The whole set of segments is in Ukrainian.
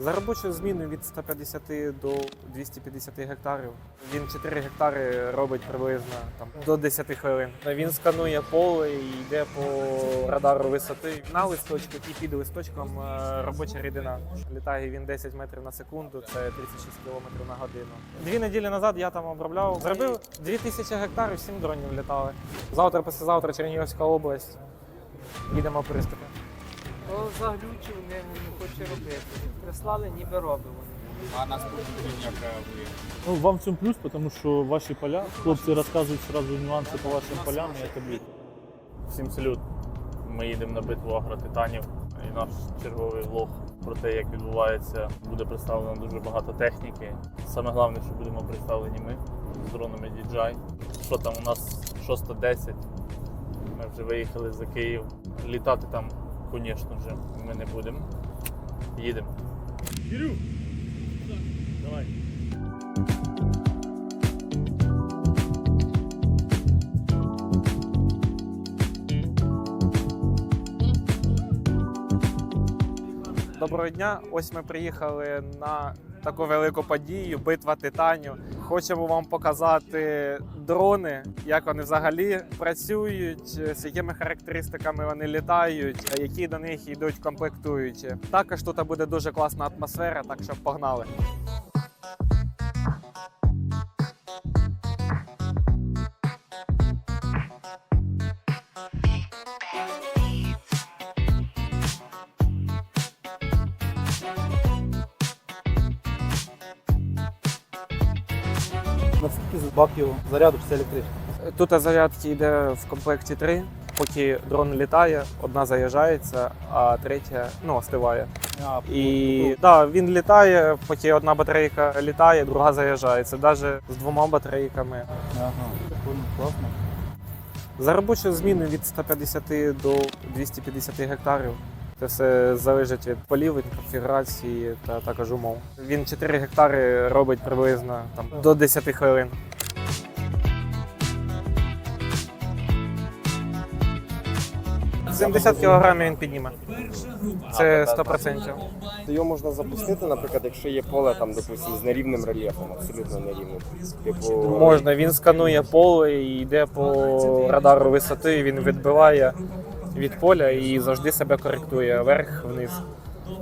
За робочу зміну від 150 до 250 гектарів. Він 4 гектари робить приблизно там, до 10 хвилин. Він сканує поле і йде по радару висоти. На листочку і під листочком е, робоча рідина. Літає він 10 метрів на секунду, це 36 км на годину. Дві неділі назад я там обробляв. Зробив 2000 гектарів, 7 дронів літали. Завтра, післязавтра Чернігівська область. Їдемо приступи. То заглючив, не, не хоче робити. Прислали, ніби робимо. А наступний день як реагує? Ну, вам в цьому плюс, тому що ваші поля, хлопці розказують одразу нюанси по вашим полям, і це блін. Всім салют. Ми їдемо на битву агротитанів. І наш черговий влог про те, як відбувається, буде представлено дуже багато техніки. Саме головне, що будемо представлені ми з дронами DJI. Що там у нас 6.10. Ми вже виїхали за Київ. Літати там, звісно вже, ми не будемо. Їдемо. Кирю! Давай. Доброго дня! Ось ми приїхали на таку велику подію битва титанів. Хочемо вам показати дрони, як вони взагалі працюють, з якими характеристиками вони літають, які до них йдуть комплектуючі. Також тут буде дуже класна атмосфера, так що погнали. Баків заряду чи це? Тут зарядки йде в комплекті три. Поки дрон літає, одна заряджається, а третя ну, остиває. А, І да, він літає, поки одна батарейка літає, друга заряджається, навіть з двома батарейками. ага. Прикольно, класно. За робочу зміну від 150 до 250 гектарів. Це все залежить від полів, від конфігурації та також умов. Він 4 гектари робить приблизно там, до 10 хвилин. «70 кілограмів він підніме. Це 100%. Його можна запустити, наприклад, якщо є поле там, допустимо, з нерівним рельєфом, абсолютно нерівним. Типу, Можна, він сканує поле і йде по радару висоти, він відбиває від поля і завжди себе коректує вверх-вниз.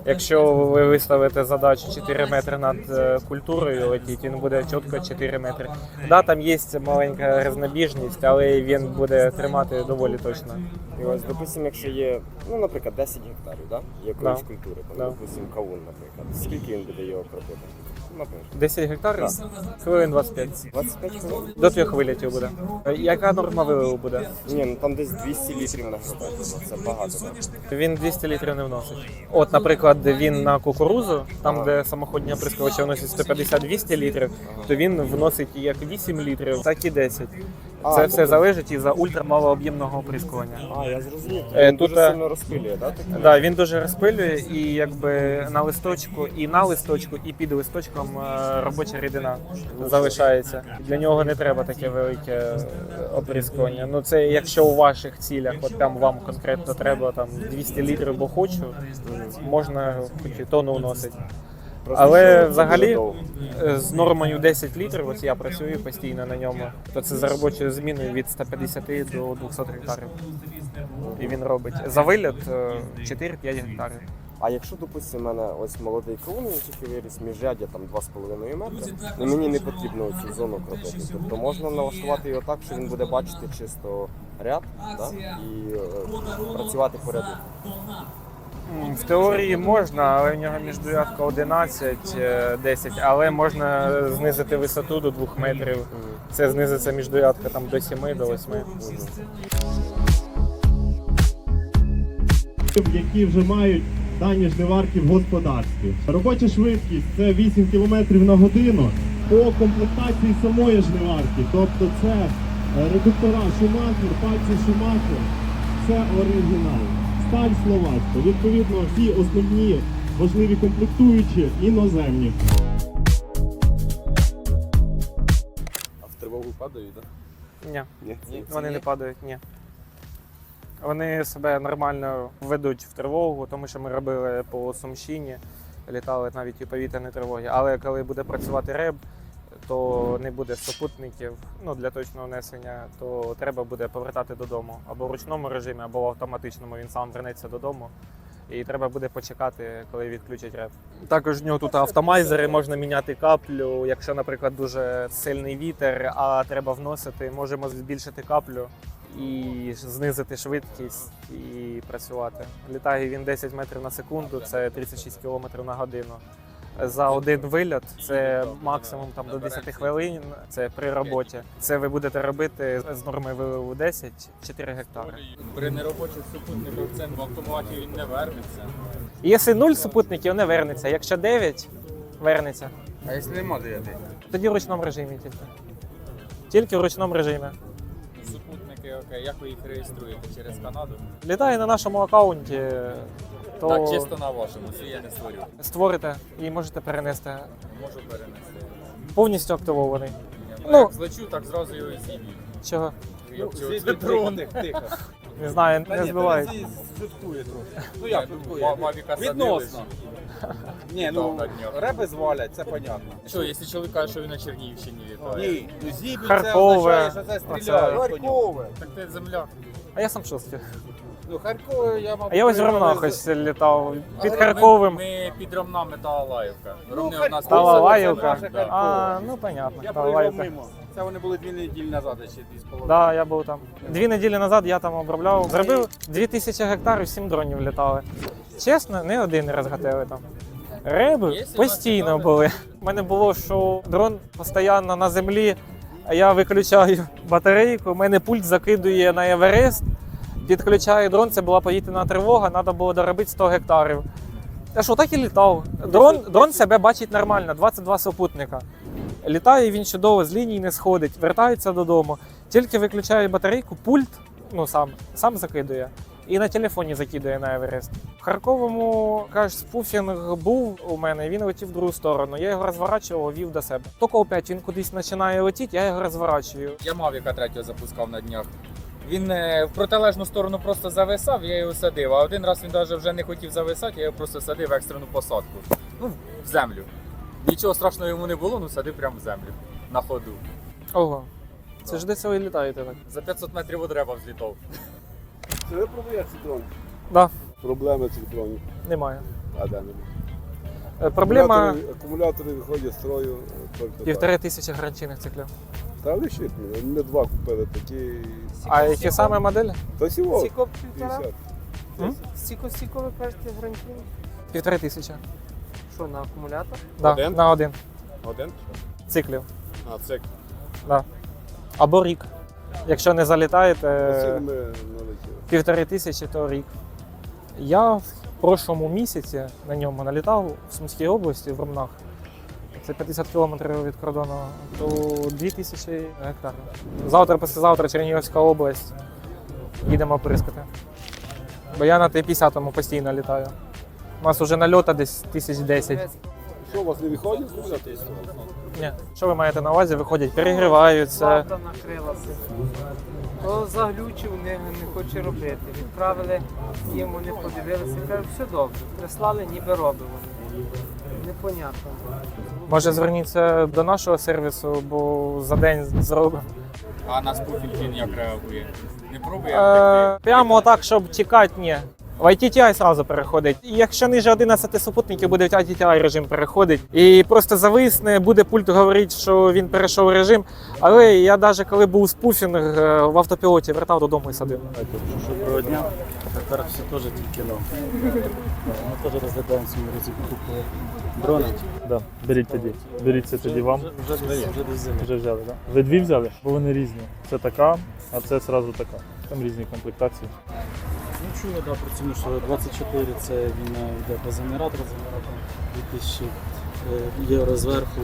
Якщо ви виставите задачу 4 метри над е, культурою летіть, він буде чітко 4 метри. Да, там є маленька різнобіжність, але він буде тримати доволі точно. І ось, допустимо, якщо є, ну, наприклад, 10 гектарів, да? якоїсь Да. культури, там, Да. допустимо, кавун, наприклад. Скільки він буде його кропити? Наприклад. 10 гектарів, хвилин 25. 25 хвилин? До трьох вилітів буде. Яка норма виливу буде? Ні, ну там десь 200 літрів на гектар. Це багато. Так? Він 200 літрів не вносить. От, наприклад, він на кукурузу, там де самоходні оприскувачі вносять 150-200 літрів, то він вносить як 8 літрів, так і 10. А, Це тобто- все залежить із за ультрамалооб'ємного оприскування. А, я зрозумів. Е, Він тут, дуже е, сильно розпилює, так? Да, Да, він дуже розпилює і якби на листочку, і на листочку, і під листочком е, робоча рідина залишається. Для нього не треба таке велике е, оприскування. Ну це якщо у ваших цілях, от прям вам конкретно треба там 200 літрів, бо хочу, можна хоч і тонну вносити. Просто Але взагалі е, з нормою 10 літрів, ось я працюю постійно на ньому, то це за робочою зміною від 150 до 200 гектарів. І він робить за виліт е, 4-5 гектарів. А якщо, допустимо, в мене ось молодий він тільки виріс міжряддя там 2,5 метри, і мені не потрібно цю зону кропити. Тобто можна налаштувати його так, що він буде бачити чисто ряд да? і е, працювати по ряду. М, В теорії можна, але в нього міждурядка 11, е, 10, але можна знизити висоту до 2 метрів. Це знизиться міждурядка там до 7, до 8. які вже мають дані жниварки в господарстві. Робоча швидкість це 8 км на годину по комплектації самої жниварки. Тобто це е, редуктора Шумахер, пальці Шумахер, це оригінал. Сталь словацька. Відповідно, всі основні важливі комплектуючі іноземні. А в тривогу падають, так? Ні, Ні? вони не падають, ні. Вони себе нормально ведуть в тривогу, тому що ми робили по Сумщині. літали навіть і повітряні тривоги. Але коли буде працювати реб, то не буде супутників ну, для точного несення, то треба буде повертати додому або в ручному режимі, або в автоматичному він сам вернеться додому. І треба буде почекати, коли відключать реп. Також в нього тут автомайзери, можна міняти каплю. Якщо, наприклад, дуже сильний вітер, а треба вносити, можемо збільшити каплю і знизити швидкість і працювати. Літає він 10 метрів на секунду, це 36 км на годину. За один вильот це максимум там до 10 хвилин. Це при роботі. Це ви будете робити з нормою виливу 10 4 гектари. При неробочих супутниках це в автоматі він не вернеться. Якщо 0 супутників не вернеться, якщо 9 вернеться, А якщо нема 9? тоді в ручному режимі тільки. Тільки в ручному режимі. Супутники, окей, як ви їх реєструєте? Через Канаду? Літає на нашому аккаунті, то Так, чисто на вашому, це я не створю. створите і можете перенести. Можу перенести. Повністю активований. Ну, Ну. як злечу, так зразу його і зіб'ю. Чого? дрони. Не знаю, не збивають. Шуткує трохи. Ну як, Мавіка Відносно. Ні, ну на днях. реби звалять, це понятно. Що, якщо чоловік каже, що він на Чернігівщині літає? Ні, ну зіб'ють це Харкове. означає, що це Оце- стріляють. Харкове. Так ти земляк. А я сам шостий. Ну, Харкове я мабуть. А я ось в ось літав під Ми- Харковим. Ми під Ромнами та Алаївка. Ромни Харків. у нас Та це. А, ну понятно. Я лайівка. мимо. Це вони були дві неділі назад, ще дві з половиною. Да, я був там. Дві неділі назад я там обробляв. Зробив 2000 гектарів, 7 дронів літали. Чесно, не один раз гатили там. Риби постійно були. У мене було, що дрон постійно на землі, я виключаю батарейку, у мене пульт закидує на Еверест, підключаю дрон, це була повітряна тривога, треба було доробити 100 гектарів. Та що, так і літав. Дрон, дрон себе бачить нормально, 22 супутника. Літає він чудово, з лінії не сходить, вертається додому. Тільки виключає батарейку, пульт ну сам, сам закидує. І на телефоні закидує на Еверест. В Харковому кажеш, спуфінг був у мене, він летів в другу сторону. Я його розворачував, вів до себе. Тільки опять він кудись починає летіти, я його розворачую. Я Мавіка третього запускав на днях. Він е, в протилежну сторону просто зависав, я його садив. А один раз він навіть вже не хотів зависати, я його просто садив в екстрену посадку. Ну, в землю. Нічого страшного йому не було, ну садив прямо в землю. На ходу. Ого. Це ж десь ви літаєте так. За 500 метрів від дерева взлітав. Це ви продаєте дрон? Да, Проблеми цих дронів. немає. А де нема? Е, Проблема Акумулятори, акумулятори виходять з строю е, тільки півтори тисячі гарантійних циклів. так. Та лишить мені. Ми два купили такі. А які саме моделі? Та сього Сіко півтора? 50. Сіко, сіко ви кажете гарантійно? Півтори тисячі. Що, на акумулятор? Да, Один? на один Один? циклів. А, це Або рік. Якщо не залітаєте півтори тисячі, то рік. Я в прошлому місяці на ньому налітав в Сумській області в Ромнах. Це 50 кілометрів від кордону, то 2 тисячі гектарів. Завтра, післязавтра Чернігівська область. Їдемо прискати. Бо я на Т-50 постійно літаю. У нас вже нальота десь тисяч 10. Що, у вас не акумулятори? Ні. Що ви маєте на увазі? Виходять, перегріваються. Правда накрилася. То заглючив, не, не хоче робити. Відправили їм, вони подивилися, кажуть, все добре. Прислали, ніби робимо. Непонятно. Може зверніться до нашого сервісу, бо за день зробимо. А на спуфінг він як реагує? Не пробує? Е, прямо так, щоб тікати, ні. В ITTI одразу переходить. І Якщо ниже 11 супутників буде в ITTI режим переходить. І просто зависне, буде пульт говорити, що він перейшов режим. Але я навіть коли був спуфінг е, в автопілоті, вертав додому і садив. Доброго дня. Тепер все теж тільки нов. Ми теж розглядаємо свою покупку дрона. Да. Беріть тоді. Беріть це тоді вам. Вже вже вже десь взяли. Вже взяли, так? Да? Ви дві взяли? Бо вони різні. Це така, а це одразу така. Там різні комплектації. Ну чули, да, про ціну, що 24 це він е, йде по генератору, з генератором 2000 е, євро зверху.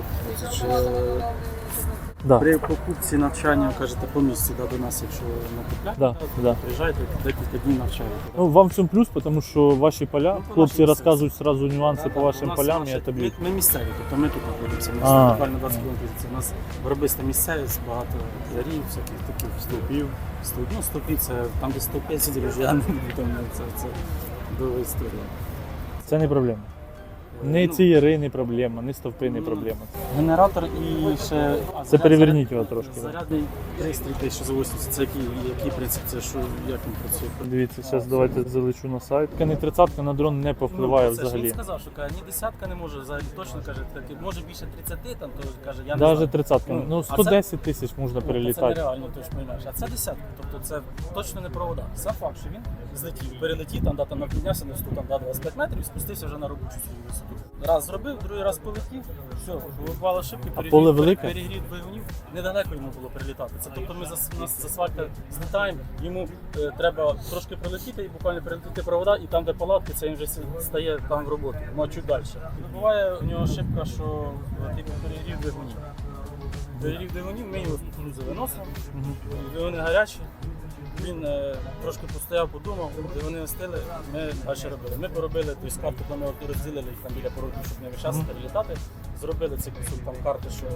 Да. При покупці навчання кажете по місці да, до нас, якщо накупляєте, Да, да. приїжджайте, декілька днів навчаєте. Ну, вам в цьому плюс, тому що ваші поля, Ну, по хлопці нашим розказують сразу нюанси Да, по да, вашим у нас полям, наші- я тобі. Ми, ми місцеві, тобто ми тут знаходимося. Ми А. буквально 20 км. Це у нас виробиста місцевість, багато ярів, всяких таких стовпів. Стовп, ну, стовпі це там, де стовпи вже я не буду там це, це довга історія. Це не проблема. Не цієри не проблема, не стовпи не проблема. Генератор і ще. а, Це заряд- переверніть його трошки. Зарядний пристрій 1080, це який, який принцип, це що, як він працює? Дивіться, зараз давайте залечу на сайт. Не тридцятка на дрон не повпливає Ну, це ж взагалі. Він сказав, що каже, ні десятка не може, взагалі точно каже, таке, може більше 30, там, то каже, я не Навіть знаю. тридцятка. Ну, Ну, а це- 110 тисяч можна Ну, Це перелітати. нереально, ти ж розумієш. А це десятка, тобто це точно не провода. Сам факт, що він злетів, перелетів, там, да, там піднявся на 100, там, да, 25 метрів і спустився вже на робочу свою висоту. Раз зробив, другий раз полетів, все, випала ошибки, перегрів, поле велике? перегрів двигунів, недалеко йому було прилітати. Це тобто ми з, ми з асфальта злітаємо, йому е, треба трошки прилетіти і буквально перелетіти провода, і там, де палатки, це він вже стає там в роботу, ну а чуть далі. І буває у нього ошибка, що е, типу перегрів двигунів. Перегрів двигунів, ми його з кукурудзи виносимо, двигуни гарячі. Він е, трошки постояв, подумав, двигуни остили, ми далі робили. Ми поробили тобто, карту, ми розділили їх там біля порогів, щоб не весь час перелітати. Зробили ці кусок там карти, що е,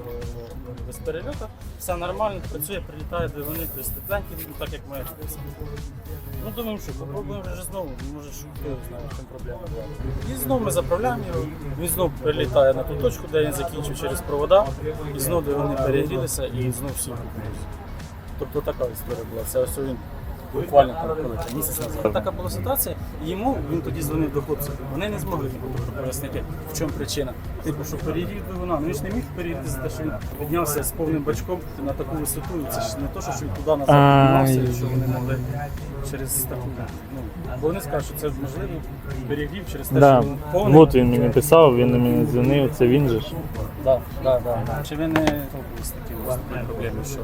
без перельоту. Все нормально, працює, прилітає двигуни, тобто тепленькі, ну, так як ми. Ну думаємо, що попробуємо вже знову, може що хто його знає, в проблема була. І знову ми заправляємо його, він знову прилітає на ту точку, де він закінчив через провода, і знову двигуни перегрілися і знову всі вимкнулися. Тобто така історія була. Це ось він буквально там коли місяць назад. Така була ситуація, і йому він тоді дзвонив до хлопців. Вони не змогли йому пояснити, в чому причина. Типу, що перегрів двигуна. Ну він ж не міг перегріти за те, що він піднявся з повним бачком на таку висоту. І це ж не то, що він туди назад і що вони могли через таку. Ну, бо вони скажуть, що це можливо перегрів через те, Да. що він повний. От він мені писав, він на мене дзвонив, це він же ж. Да, да, да. Чи ви не сталкувалися з такими проблемами, що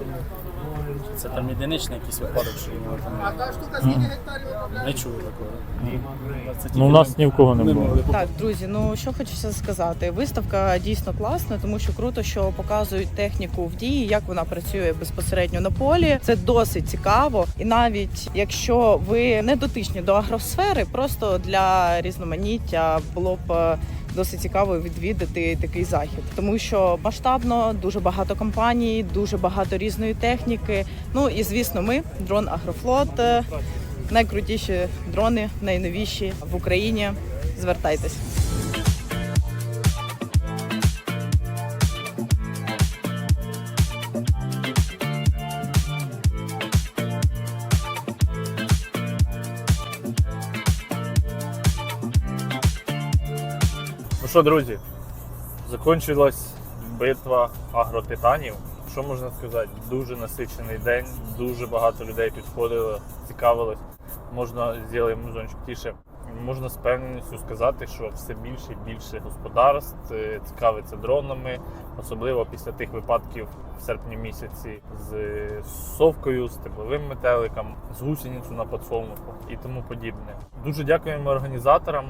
це там єдиничний якийсь випадок, що його там не чули такого? Це Ну, у нас ні в кого не ми було. могли Так, друзі, ну що хочеться сказати. Виставка дійсно класна, тому що круто, що показують техніку в дії, як вона працює безпосередньо на полі. Це досить цікаво. І навіть якщо ви не дотичні до агросфери, просто для різноманіття було б. е, Досить цікаво відвідати такий захід, тому що масштабно дуже багато компаній, дуже багато різної техніки. Ну і звісно, ми дрон Агрофлот. е, Найкрутіші дрони, найновіші в Україні. Звертайтесь. Ну що, друзі, закінчилась битва агротитанів. Що можна сказати? Дуже насичений день, дуже багато людей підходило, цікавилось. Можна зробити музончик тіше. Можна з певністю сказати, що все більше і більше господарств е, цікавиться дронами, особливо після тих випадків в серпні місяці з совкою, з тепловим метеликом, з гусеницю на подсолнуху і тому подібне. Дуже дякуємо організаторам.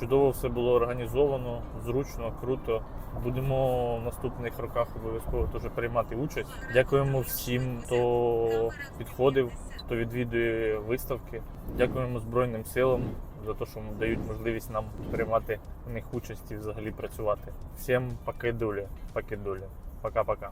Чудово все було організовано, зручно, круто. Будемо в наступних роках обов'язково теж приймати участь. Дякуємо всім, хто підходив, хто відвідує виставки. Дякуємо Збройним силам за те, що дають можливість нам приймати в них участь і взагалі працювати. Всім пакидулі, пакидулі. Пока-пока.